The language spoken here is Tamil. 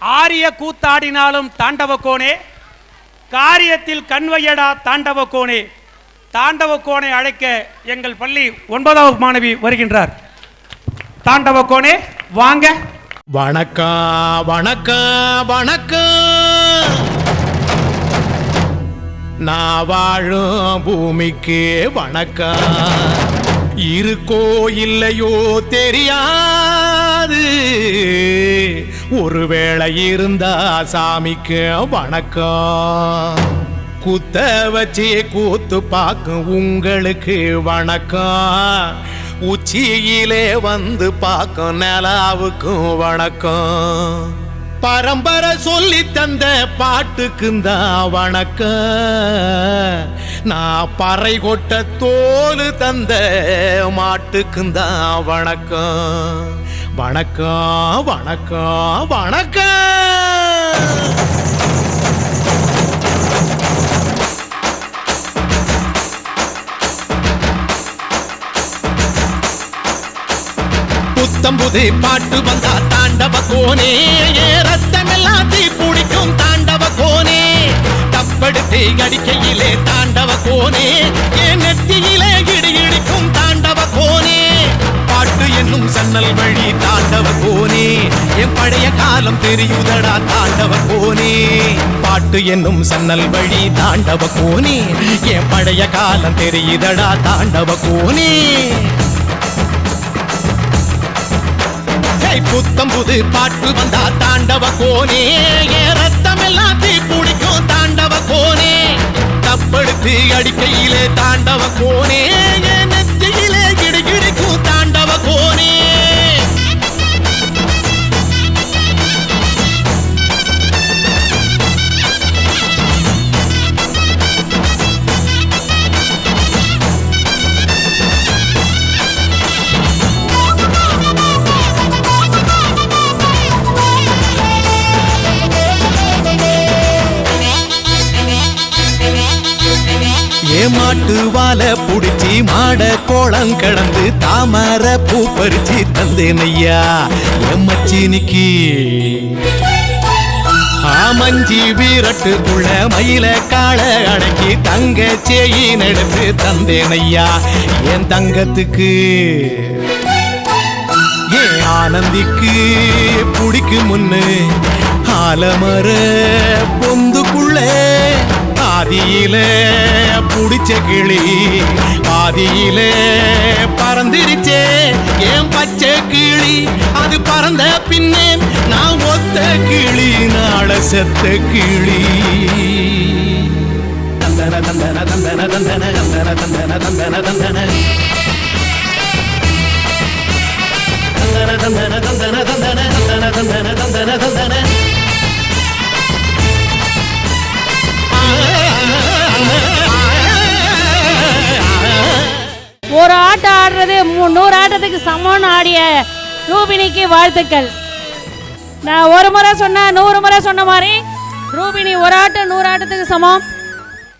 ஆரிய கூத்தாடினாலும் தாண்டவ கோணே காரியத்தில் கண்வையடா தாண்டவ கோணே தாண்டவ அழைக்க எங்கள் பள்ளி ஒன்பதாவது மாணவி வருகின்றார். தாண்டவ கோணே வாங்க. வணக்கம் வணக்கம் வணக்கம் நான் வாழும் பூமிக்கு வணக்கம் இருக்கோ இல்லையோ தெரியாது. ஒருவேளை இருந்தா சாமிக்கு வணக்கம். குத்த வச்சு கூத்து பார்க்கும் உங்களுக்கு வணக்கம். உச்சியிலே வந்து பார்க்கும் நிலாவுக்கும் வணக்கம். பரம்பரை சொல்லி தந்த பாட்டுக்குந்தான் வணக்கம். நான் பறை கொட்ட தோல் தந்த மாட்டுக்குந்தான் வணக்கம். வணக்கம் வணக்கம் வணக்கம். புத்தம் புத்தம்புது பாட்டு வந்தா தாண்டவ கோனே கை அடிக்கையிலே தாண்டவ கோனே என் நெத்தியிலே இடி இடிக்கும் தாண்டவ கோனே. பாட்டு என்னும் சன்னல் வழி தாண்டவ கோனே என் பழைய காலம் தெரியுதடா தாண்டவ கோனே. பாட்டு என்னும் சன்னல் வழி தாண்டவ கோனே என் பழைய காலம் தெரியுதடா தாண்டவ கோனே. புத்தம் புது பாட்டு வந்தா தாண்டவ கோனே ஏ ரத்தம் எல்லாம் தாண்டவ கோனே ஏமாட்டு வால புடிச்சி மாட கோளம் கடந்து தாமர பூ பறிச்சு தந்தேன் ஐயா. எம்மச்சினிக்கு ஆமஞ்சி வீரட்டுக்குள்ள மயில காள அடக்கி தங்க சேயின் நடத்து தந்தேன் ஐயா. என் தங்கத்துக்கு ஏன் ஆனந்திக்கு புடிக்கு முன்னு. ஆலமர பொந்துக்குள்ள ஆதியில புடிச்ச கிளி ஆதியில பறந்துருச்சே ஏன் பச்சை கிளி அது பறந்த பின்னே நான் ஒத்த கிளி நாள செத்த கிளி தந்தன தந்தன தந்தன தந்தன தந்தன தந்தன தந்தன தந்தன தந்தன தந்தன தந்தன தந்தன தந்தன தந்தன தந்தன நூறு ஆட்டத்துக்கு சமம்னு ஆடிய ரூபினிக்கு வாழ்த்துக்கள். நான் ஒரு முறை சொன்ன நூறு முறை சொன்ன மாதிரி ரூபினி ஒரு ஆட்டம் நூறு ஆட்டத்துக்கு சமம்.